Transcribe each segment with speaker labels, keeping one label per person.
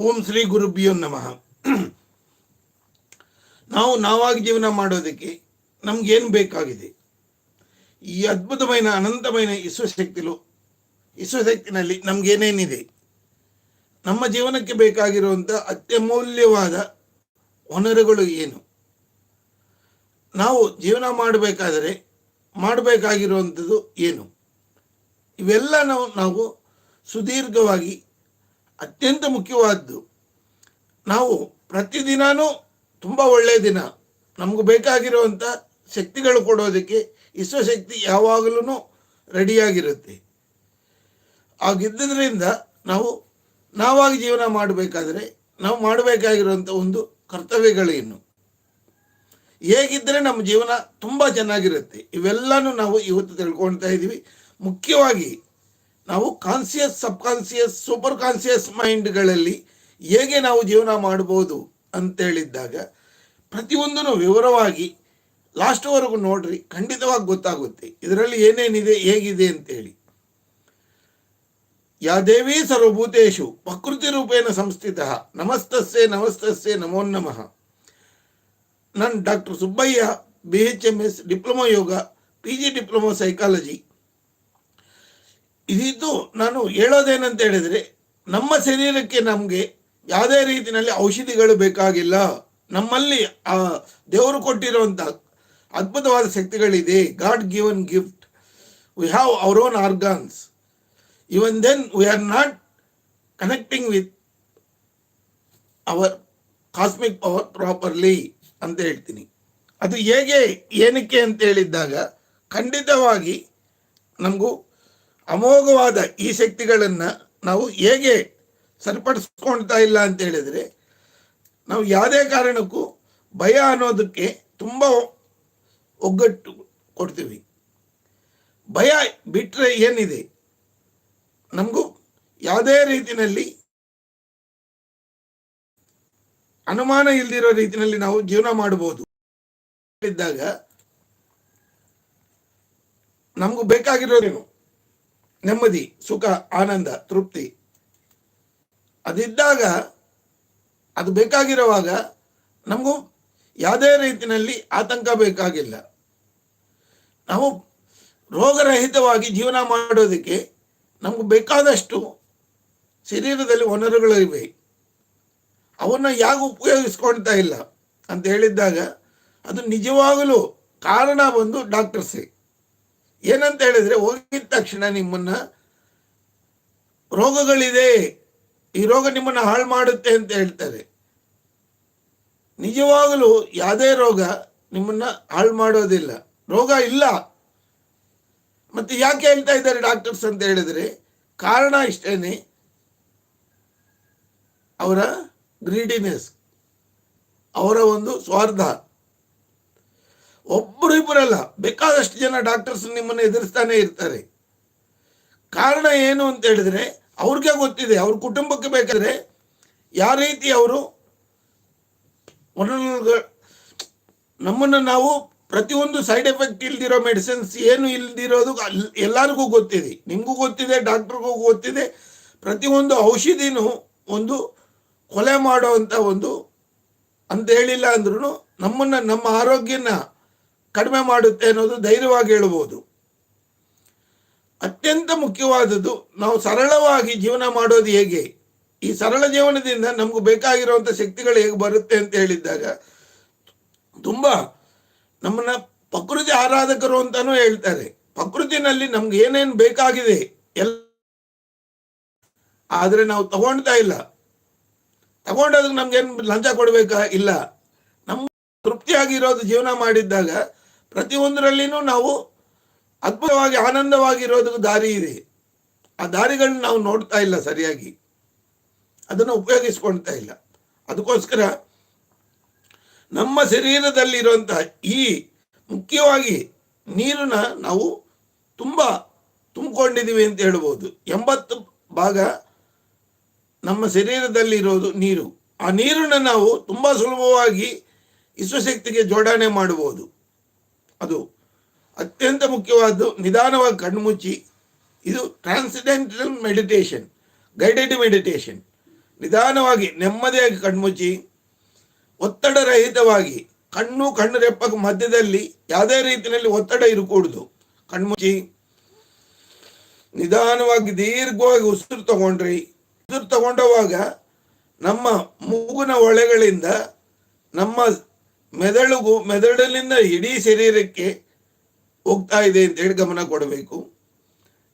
Speaker 1: ಓಂ ಶ್ರೀ ಗುರುಭ್ಯೋ ನಮಃ. ನಾವು ನಾವಾಗಿ ಜೀವನ ಮಾಡೋದಕ್ಕೆ ನಮಗೇನು ಬೇಕಾಗಿದೆ? ಈ ಅದ್ಭುತమైన ಅನಂತమైన ವಿಶ್ವಶಕ್ತಿಲು ವಿಶ್ವಶಕ್ತಿನಲ್ಲಿ ನಮಗೇನೇನಿದೆ? ನಮ್ಮ ಜೀವನಕ್ಕೆ ಬೇಕಾಗಿರುವಂಥ ಅತ್ಯಮೂಲ್ಯವಾದ ಹೊನರುಗಳು ಏನು? ನಾವು ಜೀವನ ಮಾಡಬೇಕಾದರೆ ಮಾಡಬೇಕಾಗಿರುವಂಥದ್ದು ಏನು? ಇವೆಲ್ಲ ನಾವು ನಾವು ಸುದೀರ್ಘವಾಗಿ ಅತ್ಯಂತ ಮುಖ್ಯವಾದ್ದು. ನಾವು ಪ್ರತಿದಿನವೂ ತುಂಬ ಒಳ್ಳೆಯ ದಿನ. ನಮಗೂ ಬೇಕಾಗಿರುವಂಥ ಶಕ್ತಿಗಳು ಕೊಡೋದಕ್ಕೆ ವಿಶ್ವಶಕ್ತಿ ಯಾವಾಗಲೂ ರೆಡಿಯಾಗಿರುತ್ತೆ. ಆಗಿದ್ದರಿಂದ ನಾವು, ನಾವಾಗಿ ಜೀವನ ಮಾಡಬೇಕಾದ್ರೆ ನಾವು ಮಾಡಬೇಕಾಗಿರುವಂಥ ಒಂದು ಕರ್ತವ್ಯಗಳೇನು ಹೇಗಿದ್ದರೆ ನಮ್ಮ ಜೀವನ ತುಂಬ ಚೆನ್ನಾಗಿರುತ್ತೆ. ಇವೆಲ್ಲನೂ ನಾವು ಇವತ್ತು ತಿಳ್ಕೊಳ್ತಾ ಇದ್ದೀವಿ ಮುಖ್ಯವಾಗಿ ನಾವು conscious sub conscious super conscious ಮೈಂಡ್ಗಳಲ್ಲಿ ಹೇಗೆ ನಾವು ಜೀವನ ಮಾಡ್ಬೋದು ಅಂತೇಳಿದ್ದಾಗ ಪ್ರತಿಯೊಂದನ್ನು ವಿವರವಾಗಿ ಲಾಸ್ಟ್ವರೆಗೂ ನೋಡ್ರಿ, ಖಂಡಿತವಾಗಿ ಗೊತ್ತಾಗುತ್ತೆ. ಇದರಲ್ಲಿ ಏನೇನಿದೆ, ಹೇಗಿದೆ ಅಂತೇಳಿ. ಯಾ ದೇವಿ ಸರ್ವಭೂತೇಶು ಪ್ರಕೃತಿ ರೂಪೇಣ ಸಂಸ್ಥಿತ ನಮಸ್ತಸ್ಸೆ ನಮಸ್ತಸ್ಸೆ, ನಮೋ ನಮಃ. ನಾನು doctor Subbaiah B H M S diploma yoga P G diploma psychology ಇದಿದ್ದು ನಾನು ಹೇಳೋದೇನಂತ ಹೇಳಿದ್ರೆ, ನಮ್ಮ ಶರೀರಕ್ಕೆ ನಮಗೆ ಯಾವುದೇ ರೀತಿಯಲ್ಲಿ ಔಷಧಿಗಳು ಬೇಕಾಗಿಲ್ಲ. ನಮ್ಮಲ್ಲಿ, ಆ, ದೇವರು ಕೊಟ್ಟಿರುವಂತಹ ಅದ್ಭುತವಾದ ಶಕ್ತಿಗಳಿದೆ. God given gift we have our own organs even then we are not connecting with our cosmic power properly ಅಂತ ಹೇಳ್ತೀನಿ. ಅದು ಹೇಗೆ, ಏನಕ್ಕೆ ಅಂತ ಹೇಳಿದ್ದಾಗ, ಖಂಡಿತವಾಗಿ ನಮಗೂ ಅಮೋಘವಾದ ಈ ಶಕ್ತಿಗಳನ್ನು ನಾವು ಹೇಗೆ ಸರಿಪಡಿಸ್ಕೊಳ್ತಾ ಇಲ್ಲ ಅಂತ ಹೇಳಿದರೆ, ನಾವು ಯಾವುದೇ ಕಾರಣಕ್ಕೂ ಭಯ ಅನ್ನೋದಕ್ಕೆ ತುಂಬ ಒಗ್ಗಟ್ಟು ಕೊಡ್ತೀವಿ. ಭಯ ಬಿಟ್ಟರೆ ಏನಿದೆ? ನಮಗೂ ಯಾವುದೇ ರೀತಿಯಲ್ಲಿ ಅನುಮಾನ ಇಲ್ದಿರೋ ರೀತಿಯಲ್ಲಿ ನಾವು ಜೀವನ ಮಾಡಬಹುದು ಇದ್ದಾಗ ನಮಗೂ ಬೇಕಾಗಿರೋದೇನು? ನೆಮ್ಮದಿ, ಸುಖ, ಆನಂದ, ತೃಪ್ತಿ. ಅದಿದ್ದಾಗ ಅದು ಬೇಕಾಗಿರುವಾಗ ನಮಗೂ ಯಾವುದೇ ರೀತಿಯಲ್ಲಿ ಆತಂಕ ಬೇಕಾಗಿಲ್ಲ. ನಾವು ರೋಗರಹಿತವಾಗಿ ಜೀವನ ಮಾಡೋದಕ್ಕೆ ನಮಗೆ ಬೇಕಾದಷ್ಟು ಶರೀರದಲ್ಲಿ ಒನರುಗಳಿವೆ. ಅವನ್ನ ಯಾಕೆ ಉಪಯೋಗಿಸ್ಕೊಳ್ತಾ ಇಲ್ಲ. ಅಂತ ಹೇಳಿದ್ದಾಗ ಅದು ನಿಜವಾಗಲೂ ಕಾರಣ ಬಂದು ಡಾಕ್ಟರ್ಸೇ. ಏನಂತ ಹೇಳಿದ್ರೆ ಹೋಗಿದ ತಕ್ಷಣ ನಿಮ್ಮನ್ನ ರೋಗಗಳಿದೆ. ಈ ರೋಗ ನಿಮ್ಮನ್ನ ಹಾಳು ಮಾಡುತ್ತೆ ಅಂತ ಹೇಳ್ತಾರೆ. ನಿಜವಾಗಲೂ ಯಾವುದೇ ರೋಗ ನಿಮ್ಮನ್ನ ಹಾಳು ಮಾಡೋದಿಲ್ಲ. ರೋಗ ಇಲ್ಲ. ಮತ್ತೆ ಯಾಕೆ ಹೇಳ್ತಾ ಇದ್ದಾರೆ ಡಾಕ್ಟರ್ಸ್ ಅಂತ ಹೇಳಿದ್ರೆ, ಕಾರಣ ಇಷ್ಟೇನೆ. ಅವರ ಗ್ರೀಡಿನೆಸ್, ಅವರ ಒಂದು ಸ್ವಾರ್ಥ. ಒಬ್ಬರು ಇಬ್ಬರಲ್ಲ ಬೇಕಾದಷ್ಟು ಜನ ಡಾಕ್ಟರ್ಸ್ ನಿಮ್ಮನ್ನು ಎದುರಿಸ್ತಾನೆ ಇರ್ತಾರೆ. ಕಾರಣ ಏನು ಅಂತ ಹೇಳಿದ್ರೆ, ಅವ್ರಿಗೆ ಗೊತ್ತಿದೆ, ಅವ್ರ ಕುಟುಂಬಕ್ಕೆ ಬೇಕಾದ್ರೆ ಯಾವ ರೀತಿ ಅವರು ನಮ್ಮನ್ನು ನಾವು ಪ್ರತಿಯೊಂದು ಸೈಡ್ ಎಫೆಕ್ಟ್ ಇಲ್ದಿರೋ ಮೆಡಿಸಿನ್ಸ್ ಏನು ಇಲ್ದಿರೋದು ಎಲ್ಲರಿಗೂ ಗೊತ್ತಿದೆ. ನಿಮಗೂ ಗೊತ್ತಿದೆ ಡಾಕ್ಟ್ರಿಗೂ ಗೊತ್ತಿದೆ. ಪ್ರತಿಯೊಂದು ಔಷಧಿನೂ ಒಂದು ಕೊಲೆ ಮಾಡುವಂಥ ಒಂದು ಅಂತ ಹೇಳಿಲ್ಲ ಅಂದ್ರೂ ನಮ್ಮನ್ನು, ನಮ್ಮ ಆರೋಗ್ಯನ ಕಡಿಮೆ ಮಾಡುತ್ತೆ ಅನ್ನೋದು ಧೈರ್ಯವಾಗಿ ಹೇಳಬಹುದು. ಅತ್ಯಂತ ಮುಖ್ಯವಾದದ್ದು ನಾವು ಸರಳವಾಗಿ ಜೀವನ ಮಾಡೋದು ಹೇಗೆ? ಈ ಸರಳ ಜೀವನದಿಂದ ನಮ್ಗೆ ಬೇಕಾಗಿರುವಂಥ ಶಕ್ತಿಗಳು ಹೇಗೆ ಬರುತ್ತೆ ಅಂತ ಹೇಳಿದ್ದಾಗ ತುಂಬ ನಮ್ಮನ್ನ ಪ್ರಕೃತಿ ಆರಾಧಕರು ಅಂತಾನೂ ಹೇಳ್ತಾರೆ. ಪ್ರಕೃತಿನಲ್ಲಿ ನಮ್ಗೆ ಏನೇನು ಬೇಕಾಗಿದೆ ಎಲ್ಲ ಆದರೆ ನಾವು ತಗೊಳ್ತಾ ಇಲ್ಲ. ತಗೊಂಡೋದಕ್ಕೆ ನಮ್ಗೇನು ಲಂಚ ಕೊಡಬೇಕಾ? ಇಲ್ಲ. ನಮ್ಮ ತೃಪ್ತಿಯಾಗಿರೋದು ಜೀವನ ಮಾಡಿದ್ದಾಗ ಪ್ರತಿಯೊಂದರಲ್ಲಿನೂ ನಾವು ಅದ್ಭುತವಾಗಿ, ಆನಂದವಾಗಿರೋದಕ್ಕೆ ದಾರಿ ಇದೆ. ಆ ದಾರಿಗಳನ್ನ ನಾವು ನೋಡ್ತಾ ಇಲ್ಲ ಸರಿಯಾಗಿ. ಅದನ್ನು ಉಪಯೋಗಿಸ್ಕೊಳ್ತಾ ಇಲ್ಲ. ಅದಕ್ಕೋಸ್ಕರ ನಮ್ಮ ಶರೀರದಲ್ಲಿರುವಂತಹ ಈ ಮುಖ್ಯವಾಗಿ ನೀರನ್ನ ನಾವು ತುಂಬ ತುಂಬಿಕೊಂಡಿದ್ದೀವಿ ಅಂತ ಹೇಳ್ಬೋದು. ಎಂಬತ್ತು ಭಾಗ ನಮ್ಮ ಶರೀರದಲ್ಲಿರೋದು ನೀರು. ಆ ನೀರನ್ನು ನಾವು ತುಂಬ ಸುಲಭವಾಗಿ ವಿಶ್ವಶಕ್ತಿಗೆ ಜೋಡಣೆ ಮಾಡಬಹುದು ಅದು ಅತ್ಯಂತ ಮುಖ್ಯವಾದ್ದು ನಿಧಾನವಾಗಿ ಕಣ್ಮುಚ್ಚಿ. ಇದು ಟ್ರಾನ್ಸಿಡೆಂಟಲ್ ಮೆಡಿಟೇಷನ್ ಗೈಡೆಡ್ ಮೆಡಿಟೇಷನ್ ನಿಧಾನವಾಗಿ, ನೆಮ್ಮದಿಯಾಗಿ ಕಣ್ಮುಚ್ಚಿ. ಒತ್ತಡ ರಹಿತವಾಗಿ, ಕಣ್ಣು ಕಣ್ಣು ರೆಪ್ಪಕ್ಕೆ ಮಧ್ಯದಲ್ಲಿ ಯಾವುದೇ ರೀತಿಯಲ್ಲಿ ಒತ್ತಡ ಇರಕೂಡುದು. ಕಣ್ಮುಚ್ಚಿ. ನಿಧಾನವಾಗಿ, ದೀರ್ಘವಾಗಿ ಉಸಿರು ತಗೊಂಡ್ರಿ. ಉಸಿರು ತಗೊಂಡವಾಗ ನಮ್ಮ ಮೂಗಿನ ಒಳೆಗಳಿಂದ ನಮ್ಮ ಮೆದುಳುಗು ಮೆದಳಿನಿಂದ ಇಡೀ ಶರೀರಕ್ಕೆ ಹೋಗ್ತಾ ಇದೆ ಅಂತ ಹೇಳಿ ಗಮನ ಕೊಡಬೇಕು.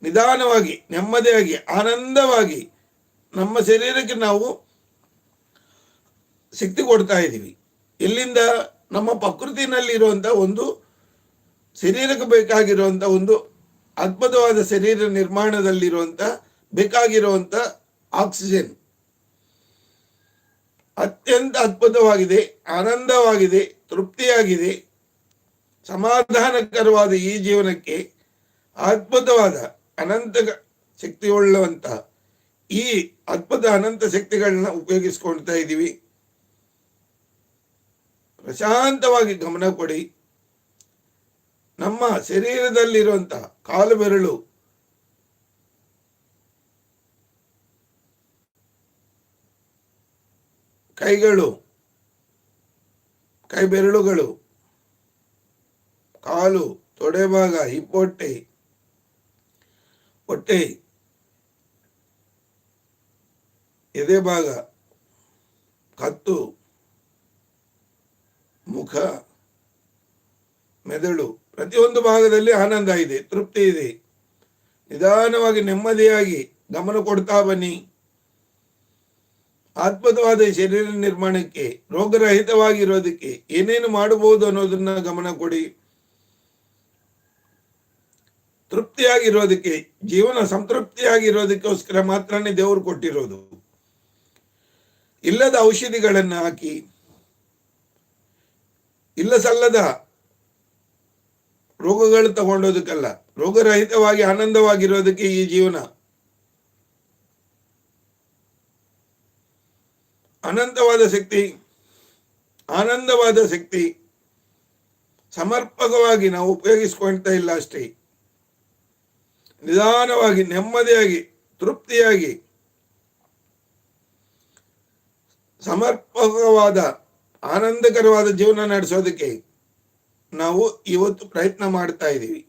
Speaker 1: ನಿಧಾನವಾಗಿ, ನೆಮ್ಮದಿಯಾಗಿ, ಆನಂದವಾಗಿ ನಮ್ಮ ಶರೀರಕ್ಕೆ ನಾವು ಶಕ್ತಿ ಕೊಡ್ತಾ ಇದ್ದೀವಿ. ಇಲ್ಲಿಂದ ನಮ್ಮ ಪ್ರಕೃತಿನಲ್ಲಿರುವಂಥ ಒಂದು ಶರೀರಕ್ಕೆ ಬೇಕಾಗಿರುವಂಥ ಒಂದು ಅದ್ಭುತವಾದ ಶರೀರ ನಿರ್ಮಾಣದಲ್ಲಿರುವಂಥ ಬೇಕಾಗಿರುವಂಥ ಆಕ್ಸಿಜನ್. ಅತ್ಯಂತ ಅದ್ಭುತವಾಗಿದೆ, ಆನಂದವಾಗಿದೆ, ತೃಪ್ತಿಯಾಗಿದೆ. ಸಮಾಧಾನಕರವಾದ ಈ ಜೀವನಕ್ಕೆ ಅದ್ಭುತವಾದ ಅನಂತ ಶಕ್ತಿಯುಳ್ಳವಂತ ಈ ಅದ್ಭುತ ಅನಂತ ಶಕ್ತಿಗಳನ್ನ ಉಪಯೋಗಿಸ್ಕೊಳ್ತಾ ಇದ್ದೀವಿ. ಪ್ರಶಾಂತವಾಗಿ ಗಮನ ಕೊಡಿ. ನಮ್ಮ ಶರೀರದಲ್ಲಿರುವಂತಹ ಕಾಲು ಬೆರಳು ಕೈಗಳು ಕೈ ಬೆರಳುಗಳು ಕಾಲು, ತೊಡೆಭಾಗ, ಹಿಪ್ಪೊಟ್ಟೆ, ಹೊಟ್ಟೆ ಎದೆ ಭಾಗ ಕತ್ತು, ಮುಖ, ಮೆದುಳು. ಪ್ರತಿಯೊಂದು ಭಾಗದಲ್ಲಿ ಆನಂದ ಇದೆ, ತೃಪ್ತಿ ಇದೆ. ನಿಧಾನವಾಗಿ ನೆಮ್ಮದಿಯಾಗಿ ಗಮನ ಕೊಡ್ತಾ ಬನ್ನಿ. ಅದ್ಭುತವಾದ ಶರೀರ ನಿರ್ಮಾಣಕ್ಕೆ, ರೋಗರಹಿತವಾಗಿರೋದಕ್ಕೆ ಏನೇನು ಮಾಡಬಹುದು ಅನ್ನೋದನ್ನ ಗಮನ ಕೊಡಿ. ತೃಪ್ತಿಯಾಗಿರೋದಕ್ಕೆ, ಜೀವನ ಸಂತೃಪ್ತಿಯಾಗಿರೋದಕ್ಕೋಸ್ಕರ ಮಾತ್ರನೇ ದೇವರು ಕೊಟ್ಟಿರೋದು. ಇಲ್ಲದ ಔಷಧಿಗಳನ್ನು ಹಾಕಿ ಇಲ್ಲ ಸಲ್ಲದ ರೋಗಗಳು ತಗೊಂಡೋದಕ್ಕಲ್ಲ, ರೋಗರಹಿತವಾಗಿ ಆನಂದವಾಗಿರೋದಕ್ಕೆ ಈ ಜೀವನ. ಅನಂತವಾದ ಶಕ್ತಿ, ಆನಂದವಾದ ಶಕ್ತಿ, ಸಮರ್ಪಕವಾಗಿ ನಾವು ಉಪಯೋಗಿಸ್ಕೊಳ್ತಾ ಇಲ್ಲ ಅಷ್ಟೇ. ನಿಧಾನವಾಗಿ, ನೆಮ್ಮದಿಯಾಗಿ, ತೃಪ್ತಿಯಾಗಿ, ಸಮರ್ಪಕವಾದ, ಆನಂದಕರವಾದ ಜೀವನ ನಡೆಸೋದಕ್ಕೆ ನಾವು ಇವತ್ತು ಪ್ರಯತ್ನ ಮಾಡ್ತಾ ಇದ್ದೀವಿ.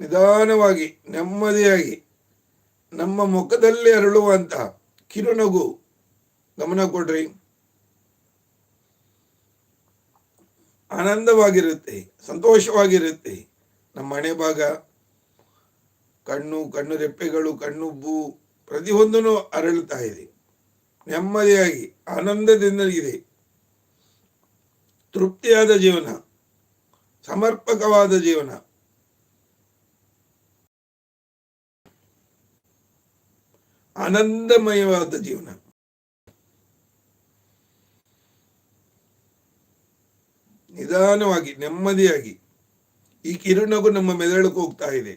Speaker 1: ನಿಧಾನವಾಗಿ, ನೆಮ್ಮದಿಯಾಗಿ, ನಮ್ಮ ಮುಖದಲ್ಲಿ ಅರಳುವಂತಹ ಕಿರುನಗು. ಗಮನ ಕೊಡ್ರಿ. ಆನಂದವಾಗಿರುತ್ತೆ, ಸಂತೋಷವಾಗಿರುತ್ತೆ ನಮ್ಮ ಮನೆ ಭಾಗ. ಕಣ್ಣು ಕಣ್ಣು ರೆಪ್ಪೆಗಳು ಕಣ್ಣುಬ್ಬು ಪ್ರತಿಯೊಂದೂ ಅರಳುತ್ತಾ ಇದೆ. ನೆಮ್ಮದಿಯಾಗಿ, ಆನಂದದಿಂದ ಇದೆ. ತೃಪ್ತಿಯಾದ ಜೀವನ, ಸಮರ್ಪಕವಾದ ಜೀವನ. ಆನಂದಮಯವಾದ ಜೀವನ. ನಿಧಾನವಾಗಿ, ನೆಮ್ಮದಿಯಾಗಿ ಈ ಕಿರುನಗು ನಮ್ಮ ಮೆದುಳಕ್ಕೆ ಹೋಗ್ತಾ ಇದೆ.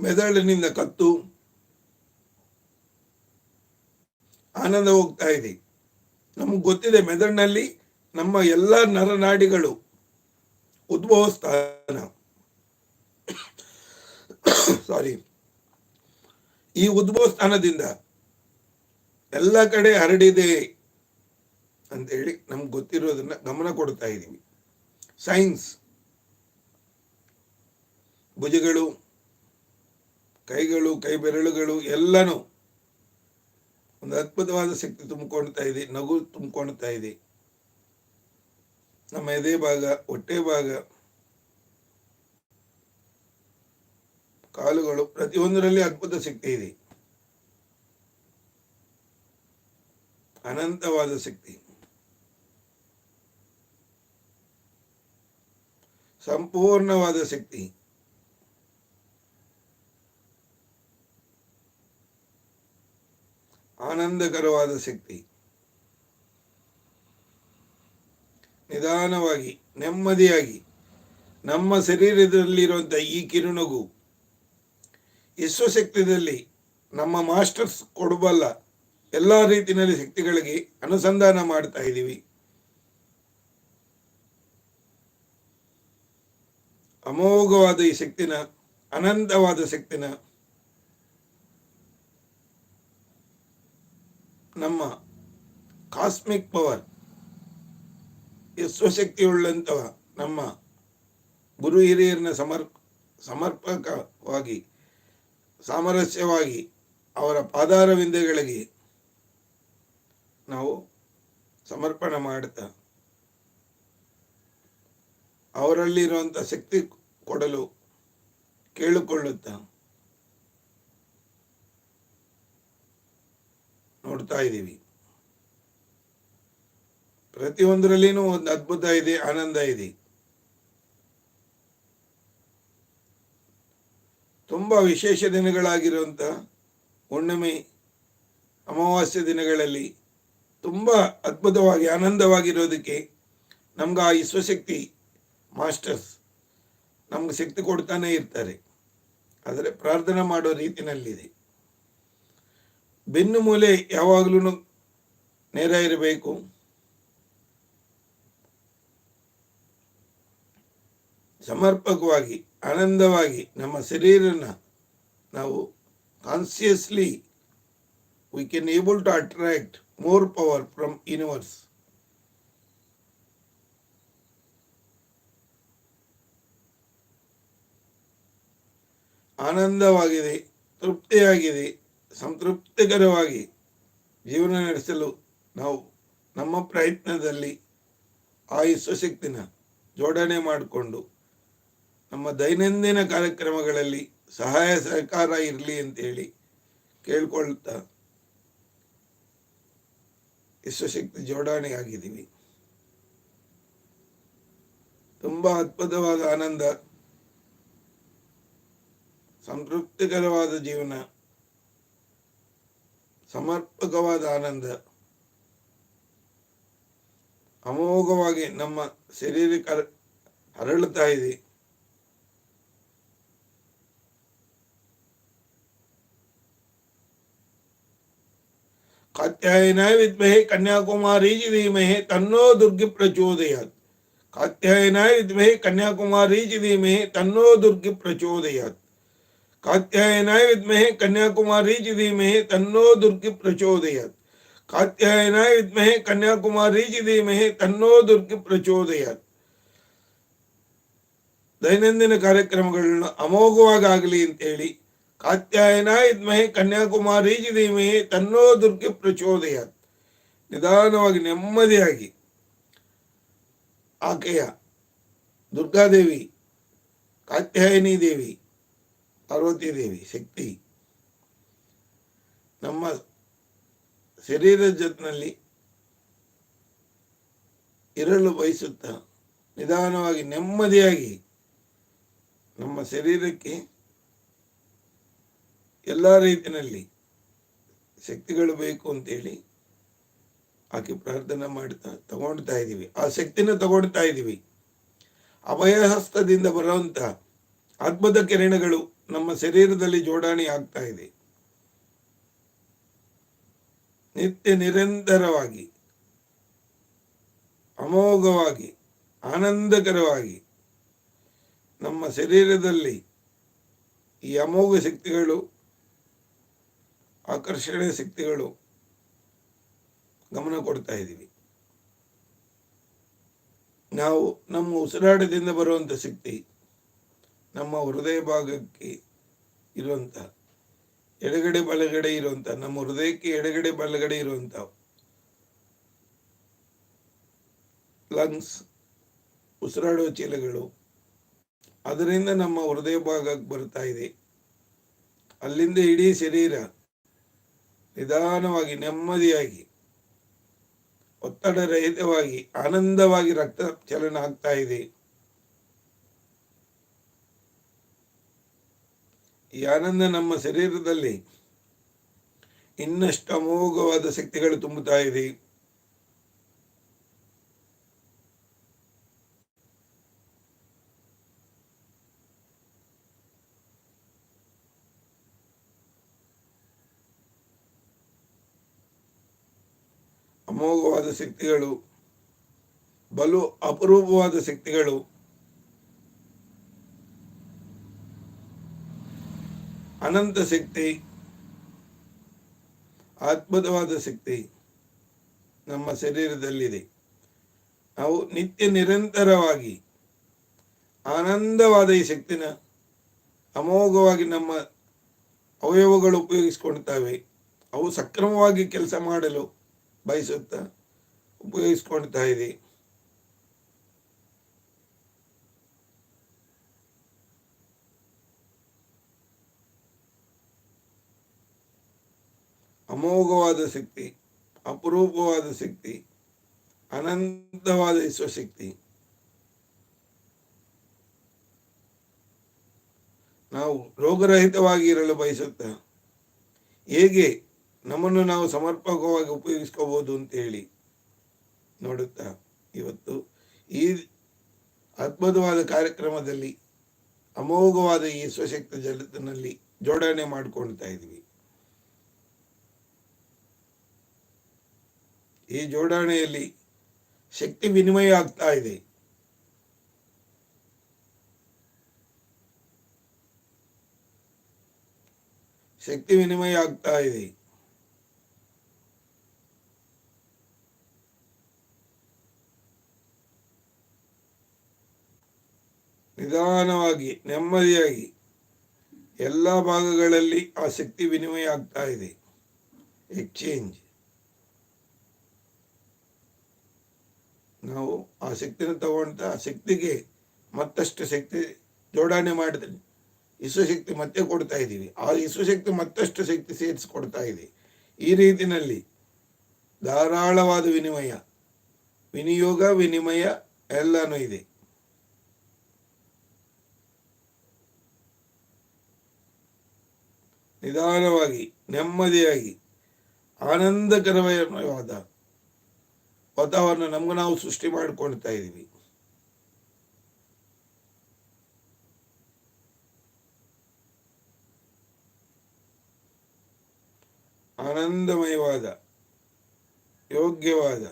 Speaker 1: ಮೆದಳಿನಿಂದ ಕತ್ತು ಆನಂದ ಹೋಗ್ತಾ ಇದೆ. ನಮಗೆ ಗೊತ್ತಿದೆ, ಮೆದುಳಿನಲ್ಲಿ ನಮ್ಮ ಎಲ್ಲ ನರನಾಡಿಗಳು ಉದ್ಭವ ಸ್ಥಾನ ಸಾರಿ ಈ ಉದ್ಭವ ಸ್ಥಾನದಿಂದ ಎಲ್ಲ ಕಡೆ ಹರಡಿದೆ ಅಂತ ಹೇಳಿ ನಮ್ಗೆ ಗೊತ್ತಿರೋದನ್ನ ಗಮನ ಕೊಡ್ತಾ ಇದ್ದೀವಿ ಸೈನ್ಸ್ ಭುಜಗಳು, ಕೈಗಳು ಕೈ ಬೆರಳುಗಳು ಎಲ್ಲನೂ ಒಂದು ಅದ್ಭುತವಾದ ಶಕ್ತಿ ತುಂಬಿಕೊಳ್ತಾ ಇದೆ, ನಗು ತುಂಬಿಕೊಳ್ತಾ ಇದೆ. ನಮ್ಮ ಎದೆ ಭಾಗ, ಹೊಟ್ಟೆ ಭಾಗ ಕಾಲುಗಳು, ಪ್ರತಿಯೊಂದರಲ್ಲಿ ಅದ್ಭುತ ಶಕ್ತಿ ಇದೆ. ಅನಂತವಾದ ಶಕ್ತಿ. ಸಂಪೂರ್ಣವಾದ ಶಕ್ತಿ. ಆನಂದಕರವಾದ ಶಕ್ತಿ. ನಿಧಾನವಾಗಿ, ನೆಮ್ಮದಿಯಾಗಿ, ನಮ್ಮ ಶರೀರದಲ್ಲಿರುವಂಥ ಈ ಕಿರುನಗು ವಿಶ್ವಶಕ್ತಿಯಲ್ಲಿ ನಮ್ಮ ಮಾಸ್ಟರ್ಸ್ ಕೊಡಬಲ್ಲ ಎಲ್ಲ ರೀತಿಯಲ್ಲಿ ಶಕ್ತಿಗಳಿಗೆ ಅನುಸಂಧಾನ ಮಾಡ್ತಾ ಇದ್ದೀವಿ. ಅಮೋಘವಾದ ಈ ಶಕ್ತಿನ, ಅನಂತವಾದ ಶಕ್ತಿನ ನಮ್ಮ ಕಾಸ್ಮಿಕ್ ಪವರ್ ವಿಶ್ವಶಕ್ತಿಯುಳ್ಳಂತಹ ನಮ್ಮ ಗುರು ಹಿರಿಯರನ್ನ ಸಮರ್ ಸಮರ್ಪಕವಾಗಿ ಸಾಮರಸ್ಯವಾಗಿ ಅವರ ಪಾದಾರವಿಂದಗಳಿಗೆ ನಾವು ಸಮರ್ಪಣೆ ಮಾಡ್ತಾ ಅವರಲ್ಲಿರುವಂಥ ಶಕ್ತಿ ಕೊಡಲು ಕೇಳಿಕೊಳ್ಳುತ್ತಾ ನೋಡ್ತಾ ಇದ್ದೀವಿ. ಪ್ರತಿಯೊಂದರಲ್ಲಿನೂ ಒಂದು ಅದ್ಭುತ ಇದೆ, ಆನಂದ ಇದೆ. ತುಂಬ ವಿಶೇಷ ದಿನಗಳಾಗಿರುವಂಥ ಹುಣ್ಣಿಮೆ ಅಮಾವಾಸ್ಯ ದಿನಗಳಲ್ಲಿ ತುಂಬ ಅದ್ಭುತವಾಗಿ, ಆನಂದವಾಗಿರೋದಕ್ಕೆ ನಮ್ಗೆ ಆ ವಿಶ್ವಶಕ್ತಿ ಮಾಸ್ಟರ್ಸ್ ನಮ್ಗೆ ಶಕ್ತಿ ಕೊಡ್ತಾನೆ ಇರ್ತಾರೆ. ಆದರೆ ಪ್ರಾರ್ಥನೆ ಮಾಡೋ ರೀತಿನಲ್ಲಿದೆ. ಬೆನ್ನು ಮೂಲೆ ಯಾವಾಗಲೂ ನೇರ ಇರಬೇಕು. ಸಮರ್ಪಕವಾಗಿ ಆನಂದವಾಗಿ ನಮ್ಮ ಶರೀರನ ನಾವು consciously we can able to attract more power from universe ಆನಂದವಾಗಿದೆ, ತೃಪ್ತಿಯಾಗಿದೆ, ಸಂತೃಪ್ತಿಕರವಾಗಿ ಜೀವನ ನಡೆಸಲು ನಾವು ನಮ್ಮ ಪ್ರಯತ್ನದಲ್ಲಿ ಆ ಶಕ್ತಿನ ಜೋಡಣೆ ಮಾಡಿಕೊಂಡು ನಮ್ಮ ದೈನಂದಿನ ಕಾರ್ಯಕ್ರಮಗಳಲ್ಲಿ ಸಹಾಯ ಸಹಕಾರ ಇರಲಿ ಅಂತೇಳಿ ಕೇಳ್ಕೊಳ್ತಾ ವಿಶ್ವಶಕ್ತಿ ಜೋಡಣೆ ಆಗಿದ್ದೀವಿ. ತುಂಬ ಅದ್ಭುತವಾದ ಆನಂದ, ಸಂತೃಪ್ತಿಕರವಾದ ಜೀವನ, ಸಮರ್ಪಕವಾದ ಆನಂದ, ಅಮೋಘವಾಗಿ ನಮ್ಮ ಶರೀರಕ್ಕೆ ಹರ- ಹರಳುತ್ತಾ ಇದೆ. ಕಾತ್ಯಾಯನಾಯ ವಿದ್ಮಹೆ ಕನ್ಯಾಕುಮಾರಿ ಧೀಮಹಿ ತನ್ನೋ ದುರ್ಗಿ ಪ್ರಚೋದಯಾತ್ ಕಾತ್ಯಾಯನಾಯ ವಿದ್ಮಹೆ ಕನ್ಯಾಕುಮಾರಿ ಧೀಮಹಿ ತನ್ನೋ ದುರ್ಗಿ ಪ್ರಚೋದಯಾತ್ ಕಾತ್ಯಾಯನಾಯ ವಿದ್ಮಹೆ ಕನ್ಯಾಕುಮಾರಿ ಧೀಮಹಿ ತನ್ನೋ ದುರ್ಗಿ ಪ್ರಚೋದಯಾತ್ ಕಾತ್ಯಾಯನಾಯ ವಿದ್ಮಹೆ ಕನ್ಯಾಕುಮಾರಿ ಧೀಮಹಿ ತನ್ನೋ ದುರ್ಗಿ ಪ್ರಚೋದಯಾತ್ ದೈನಂದಿನ ಕಾರ್ಯಕ್ರಮಗಳನ್ನ ಅಮೋಘವಾಗಿ ಆಗಲಿ ಅಂತೇಳಿ ಕಾತ್ಯಾಯನ ಕನ್ಯಾಕುಮಾರಿ ಧೀಮಹಿ ತನ್ನೋ ದುರ್ಗೆ ಪ್ರಚೋದಯ ನಿಧಾನವಾಗಿ, ನೆಮ್ಮದಿಯಾಗಿ. ಆಕೆಯ ದುರ್ಗಾದೇವಿ, ಕಾತ್ಯಾಯನಿ ದೇವಿ, ಪಾರ್ವತಿ ದೇವಿ, ಶಕ್ತಿ. ನಮ್ಮ ಶರೀರದ ಜೊತ್ನಲ್ಲಿ ಇರಲು ಬಯಸುತ್ತಾ ನಿಧಾನವಾಗಿ, ನೆಮ್ಮದಿಯಾಗಿ ನಮ್ಮ ಶರೀರಕ್ಕೆ ಎಲ್ಲ ರೀತಿಯಲ್ಲಿ ಶಕ್ತಿಗಳು ಬೇಕು ಅಂತೇಳಿ ಆಕೆ ಪ್ರಾರ್ಥನೆ ಮಾಡ್ತಾ ತಗೊಳ್ತಾ ಇದ್ದೀವಿ. ಆ ಶಕ್ತಿನ ತಗೊಳ್ತಾ ಇದ್ದೀವಿ. ಅಭಯಹಸ್ತದಿಂದ ಬರುವಂತ ಅದ್ಭುತ ಕಿರಣಗಳು ನಮ್ಮ ಶರೀರದಲ್ಲಿ ಜೋಡಣೆ ಆಗ್ತಾ ಇದೆ. ನಿತ್ಯ ನಿರಂತರವಾಗಿ, ಅಮೋಘವಾಗಿ, ಆನಂದಕರವಾಗಿ ನಮ್ಮ ಶರೀರದಲ್ಲಿ ಈ ಅಮೋಘ ಶಕ್ತಿಗಳು ಆಕರ್ಷಣೆ ಶಕ್ತಿಗಳು ಗಮನ ಕೊಡ್ತಾ ಇದ್ದೀವಿ. ನಾವು ನಮ್ಮ ಉಸಿರಾಟದಿಂದ ಬರುವಂಥ ಶಕ್ತಿ, ನಮ್ಮ ಹೃದಯ ಭಾಗಕ್ಕೆ ಇರುವಂಥ ಎಡಗಡೆ ಬಲಗಡೆ ಇರುವಂಥ ನಮ್ಮ ಹೃದಯಕ್ಕೆ ಎಡಗಡೆ ಬಲಗಡೆ ಇರುವಂಥ ಲಂಗ್ಸ್ ಉಸಿರಾಡುವ ಚೀಲಗಳು, ಅದರಿಂದ ನಮ್ಮ ಹೃದಯ ಭಾಗಕ್ಕೆ ಬರ್ತಾ ಇದೆ. ಅಲ್ಲಿಂದ ಇಡೀ ಶರೀರ ನಿಧಾನವಾಗಿ, ನೆಮ್ಮದಿಯಾಗಿ, ಒತ್ತಡ ರಹಿತವಾಗಿ, ಆನಂದವಾಗಿ ರಕ್ತ ಚಲನ ಆಗ್ತಾ ಇದೆ. ಈ ಆನಂದ ನಮ್ಮ ಶರೀರದಲ್ಲಿ ಇನ್ನಷ್ಟು ಅಮೋಘವಾದ ಶಕ್ತಿಗಳು ತುಂಬುತ್ತಾ ಇದೆ. ಅಮೋಘವಾದ ಶಕ್ತಿಗಳು, ಬಲು ಅಪರೂಪವಾದ ಶಕ್ತಿಗಳು, ಅನಂತ ಶಕ್ತಿ, ಅದ್ಭುತವಾದ ಶಕ್ತಿ ನಮ್ಮ ಶರೀರದಲ್ಲಿದೆ. ನಾವು ನಿತ್ಯ ನಿರಂತರವಾಗಿ ಆನಂದವಾದ ಈ ಶಕ್ತಿನ ಅಮೋಘವಾಗಿ ನಮ್ಮ ಅವಯವಗಳು ಉಪಯೋಗಿಸ್ಕೊಳ್ತವೆ. ಅವು ಸಕ್ರಮವಾಗಿ ಕೆಲಸ ಮಾಡಲು ಬಯಸುತ್ತಾ ಉಪಯೋಗಿಸ್ಕೊಳ್ತಾ ಇದೆ ಅಮೋಘವಾದ ಶಕ್ತಿ ಅಪರೂಪವಾದ ಶಕ್ತಿ ಅನಂತವಾದ ವಿಶ್ವಶಕ್ತಿ. ನಾವು ರೋಗರಹಿತವಾಗಿ ಇರಲು ಬಯಸುತ್ತಾ ಹೇಗೆ ನಮ್ಮನ್ನು ನಾವು ಸಮರ್ಪಕವಾಗಿ ಉಪಯೋಗಿಸ್ಕೋಬಹುದು ಅಂತ ಹೇಳಿ. ನೋಡುತ್ತಾ, ಇವತ್ತು ಈ ಅದ್ಭುತವಾದ ಕಾರ್ಯಕ್ರಮದಲ್ಲಿ, ಅಮೋಘವಾದ ಈ ಸ್ವಶಕ್ತ ಜಗತ್ತಿನಲ್ಲಿ ಜೋಡಣೆ ಮಾಡಿಕೊಳ್ತಾ ಇದ್ವಿ. ಈ ಜೋಡಣೆಯಲ್ಲಿ ಶಕ್ತಿ ವಿನಿಮಯ ಆಗ್ತಾ ಇದೆ. ಶಕ್ತಿ ವಿನಿಮಯ ಆಗ್ತಾ ಇದೆ. ನಿಧಾನವಾಗಿ, ನೆಮ್ಮದಿಯಾಗಿ ಎಲ್ಲ ಭಾಗಗಳಲ್ಲಿ ಆ ಶಕ್ತಿ ವಿನಿಮಯ ಆಗ್ತಾ ಇದೆ. ಎಕ್ಸ್ಚೇಂಜ್ ನಾವು ಆ ಶಕ್ತಿನ ತಗೊಂಡ ಆ ಶಕ್ತಿಗೆ ಮತ್ತಷ್ಟು ಶಕ್ತಿ ಜೋಡಣೆ ಮಾಡಿದ್ರೆ ಶಕ್ತಿ ಮತ್ತೆ ಕೊಡ್ತಾ ಇದ್ದೀವಿ. ಆ ಶಕ್ತಿ ಮತ್ತಷ್ಟು ಶಕ್ತಿ ಸೇರಿಸಿಕೊಡ್ತಾ ಇದೆ. ಈ ರೀತಿಯಲ್ಲಿ ಧಾರಾಳವಾದ ವಿನಿಮಯ, ವಿನಿಯೋಗ, ವಿನಿಮಯ ಎಲ್ಲನೂ ಇದೆ. ನಿಧಾನವಾಗಿ, ನೆಮ್ಮದಿಯಾಗಿ, ಆನಂದಕರವಾದ ವಾತಾವರಣ ನಮ್ಗೆ ನಾವು ಸೃಷ್ಟಿ ಮಾಡಿಕೊಳ್ತಾ ಇದ್ದೀವಿ. ಆನಂದಮಯವಾದ, ಯೋಗ್ಯವಾದ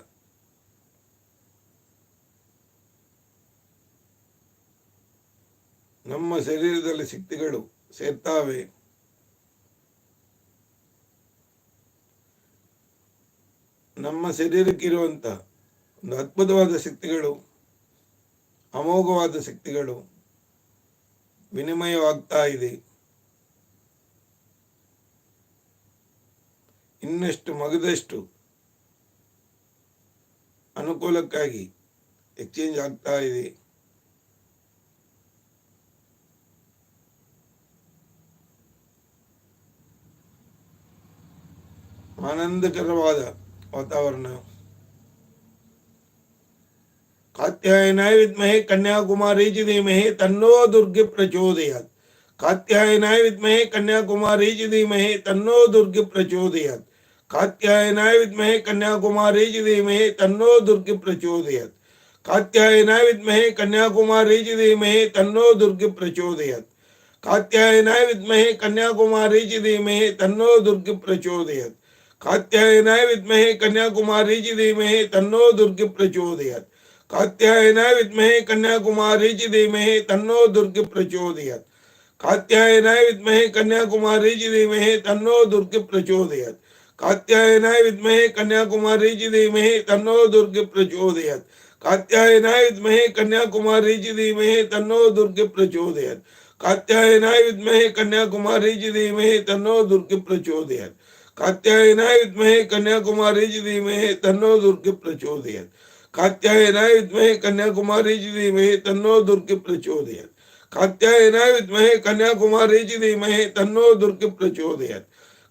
Speaker 1: ನಮ್ಮ ಶರೀರದಲ್ಲಿ ಶಕ್ತಿಗಳು ಸೇರ್ತಾವೆ. ನಮ್ಮ ಶರೀರಕ್ಕಿರುವಂಥ ಒಂದು ಅದ್ಭುತವಾದ ಶಕ್ತಿಗಳು, ಅಮೋಘವಾದ ಶಕ್ತಿಗಳು ವಿನಿಮಯವಾಗ್ತಾ ಇದೆ. ಇನ್ನಷ್ಟು ಮಗದಷ್ಟು ಅನುಕೂಲಕ್ಕಾಗಿ ಎಕ್ಸ್ಚೇಂಜ್ ಆಗ್ತಾ ಇದೆ. ಆನಂದಕರವಾದ ವಾತಾವರಣ ಕಾತ್ಯಾಯನಾಯ ವಿದ್ಮಹೆ ಕನ್ಯಾಕುಮಾರಿ ಚ ಧೀಮಹಿ ತನ್ನೋ ದುರ್ಗೆ ಪ್ರಚೋದಯಾತ್ ಕಾತ್ಯಾಯನಾಯ ವಿದ್ಮಹೆ ಕನ್ಯಾಕುಮಾರಿ ಚ ಧೀಮಹಿ ತನ್ನೋ ದುರ್ಗೆ ಪ್ರಚೋದಯಾತ್ ಕಾತ್ಯಾಯನಾಯ ವಿದ್ಮಹೆ ಕನ್ಯಾಕುಮಾರಿ ಚ ಧೀಮಹಿ ತನ್ನೋ ದುರ್ಗೆ ಪ್ರಚೋದಯಾತ್ ಕಾತ್ಯಾಯನಾಯ ವಿದ್ಮಹೆ ಕನ್ಯಾಕುಮಾರಿ ಚ ಧೀಮಹಿ ತನ್ನೋ ದುರ್ಗೆ ಪ್ರಚೋದಯಾತ್ ಕಾತ್ಯಾಯನಾಯ ವಿದ್ಮಹೆ ಕನ್ಯಾಕುಮಾರಿ ಚ ಧೀಮಹಿ ತನ್ನೋ ದುರ್ಗೆ ಪ್ರಚೋದಯಾತ್ कात्यायनाय विद्महे कन्याकुमारी च धीमहि तन्नो दुर्गे प्रचोदयात् कात्यायनाय विद्महे कन्याकुमारी च धीमहि तन्नो दुर्गे प्रचोदयात् कात्यायनाय विद्महे कन्याकुमारी च धीमहि तन्नो दुर्गे प्रचोदयात् कात्यायनाय विद्महे कन्याकुमारी च धीमहि तन्नो दुर्गे प्रचोदयात् कात्यायनाय विद्महे कन्याकुमारी च धीमहि तन्नो दुर्गे प्रचोदयात् कात्यायनाय विद्महे कन्याकुमारी च धीमहि तन्नो दुर्गे प्रचोदयात् कात्यायनाय विद्महे कन्याकुमारी च धीमहि तन्नो दुर्गे प्रचोदयात् कात्यायनाय विद्महे कन्याकुमारी च धीमहि तन्नो दुर्गे प्रचोदयात् कात्यायनाय विद्महे कन्याकुमारी च धीमहि तन्नो दुर्गे प्रचोदयात्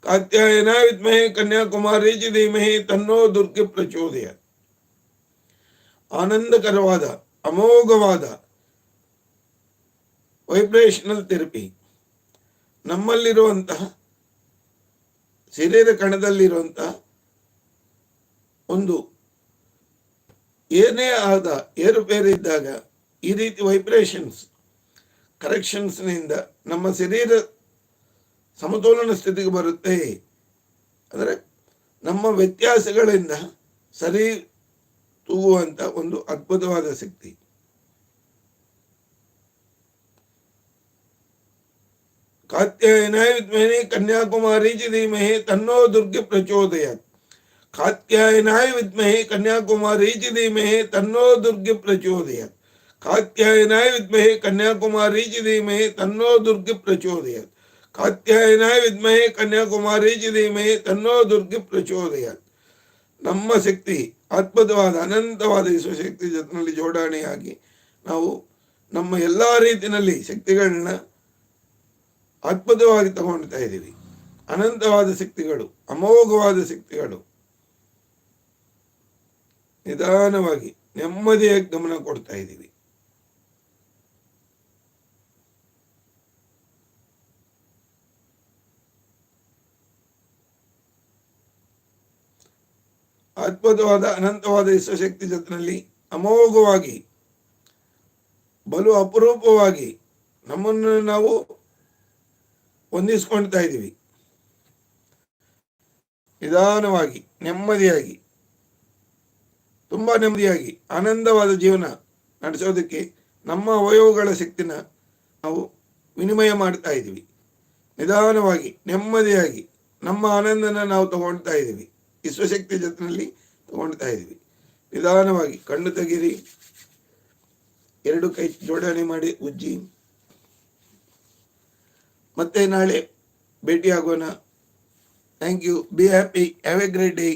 Speaker 1: कात्यायनाय विद्महे कन्याकुमारी च धीमहि तन्नो दुर्गे प्रचोदयात् ಆನಂದಕರವಾದ ಅಮೋಘವಾದ ವೈಬ್ರೇಷನಲ್ ಥೆರಪಿ ನಮ್ಮಲ್ಲಿರುವಂತಹ ಶರೀರ ಕಣದಲ್ಲಿರುವಂತಹ ಒಂದು ಏನೇ ಆದ ಏರುಪೇರಿದ್ದಾಗ ಈ ರೀತಿ ವೈಬ್ರೇಷನ್ಸ್ ಕರೆಕ್ಷನ್ಸ್ನಿಂದ ನಮ್ಮ ಶರೀರ ಸಮತೋಲನ ಸ್ಥಿತಿಗೆ ಬರುತ್ತೆ. ಅಂದರೆ ನಮ್ಮ ವ್ಯತ್ಯಾಸಗಳಿಂದ ಸರಿ ತೂಗುವಂಥ ಒಂದು ಅದ್ಭುತವಾದ ಶಕ್ತಿ. ಕಾತ್ಯಾಯನಾಯ ವಿದ್ಮಹೇ ಕನ್ಯಾಕುಮಾರಿ ಚ ಧೀಮಹಿ ತನ್ನೋ ದುರ್ಗೆ ಪ್ರಚೋದಯಾತ್. ಕಾತ್ಯಾಯನಾಯ ವಿದ್ಮಹೇ ಕನ್ಯಾಕುಮಾರಿ ಚ ಧೀಮಹಿ ತನ್ನೋ ದುರ್ಗೆ ಪ್ರಚೋದಯಾತ್. ಕಾತ್ಯಾಯನಾಯ ವಿದ್ಮಹೇ ಕನ್ಯಾಕುಮಾರಿ ಚ ಧೀಮಹಿ ತನ್ನೋ ದುರ್ಗೆ ಪ್ರಚೋದಯಾತ್. ಕಾತ್ಯಾಯನಾಯ ವಿದ್ಮಹಿ ಕನ್ಯಾಕುಮಾರಿ ಚ ಧೀಮಹಿ ತನ್ನೋ ದುರ್ಗೆ ಪ್ರಚೋದಯಾತ್. ನಮ್ಮ ಶಕ್ತಿ, ಅದ್ಭುತವಾದ, ಅನಂತವಾದ ವಿಶ್ವಶಕ್ತಿ ಜೊತೆಯಲ್ಲಿ ಜೋಡಣೆಯಾಗಿ ನಾವು ನಮ್ಮ ಎಲ್ಲ ರೀತಿಯಲ್ಲಿ ಶಕ್ತಿಗಳನ್ನ ಅದ್ಭುತವಾಗಿ ತಗೊಳ್ತಾ ಇದ್ದೀವಿ ಅನಂತವಾದ ಶಕ್ತಿಗಳು, ಅಮೋಘವಾದ ಶಕ್ತಿಗಳು. ನಿಧಾನವಾಗಿ ನೆಮ್ಮದಿಯಾಗಿ ಗಮನ ಕೊಡ್ತಾ ಇದ್ದೀವಿ ಅದ್ಭುತವಾದ, ಅನಂತವಾದ ವಿಶ್ವಶಕ್ತಿ ಜತನಲ್ಲಿ ಅಮೋಘವಾಗಿ, ಬಲು ಅಪರೂಪವಾಗಿ ನಮ್ಮನ್ನು ನಾವು ಹೊಂದಿಸ್ಕೊಳ್ತಾ ಇದ್ದೀವಿ. ನಿಧಾನವಾಗಿ, ನೆಮ್ಮದಿಯಾಗಿ, ತುಂಬ ನೆಮ್ಮದಿಯಾಗಿ, ಆನಂದವಾದ ಜೀವನ ನಡೆಸೋದಕ್ಕೆ ನಮ್ಮ ಅವಯವಗಳ ಶಕ್ತಿನ ನಾವು ವಿನಿಮಯ ಮಾಡ್ತಾ ಇದ್ದೀವಿ. ನಿಧಾನವಾಗಿ, ನೆಮ್ಮದಿಯಾಗಿ, ನಮ್ಮ ಆನಂದನ ನಾವು ತಗೊಳ್ತಾ ಇದ್ದೀವಿ. ವಿಶ್ವಶಕ್ತಿ ಜೊತೆಯಲ್ಲಿ ತಗೊಳ್ತಾ ಇದ್ದೀವಿ. ನಿಧಾನವಾಗಿ, ಕಣ್ಣು ತೆಗೀರಿ. ಎರಡು ಕೈ ಜೋಡಣೆ ಮಾಡಿ, ಉಜ್ಜಿ. ಮತ್ತೆ ನಾಳೆ ಭೇಟಿ ಆಗೋಣ thank you be happy have a great day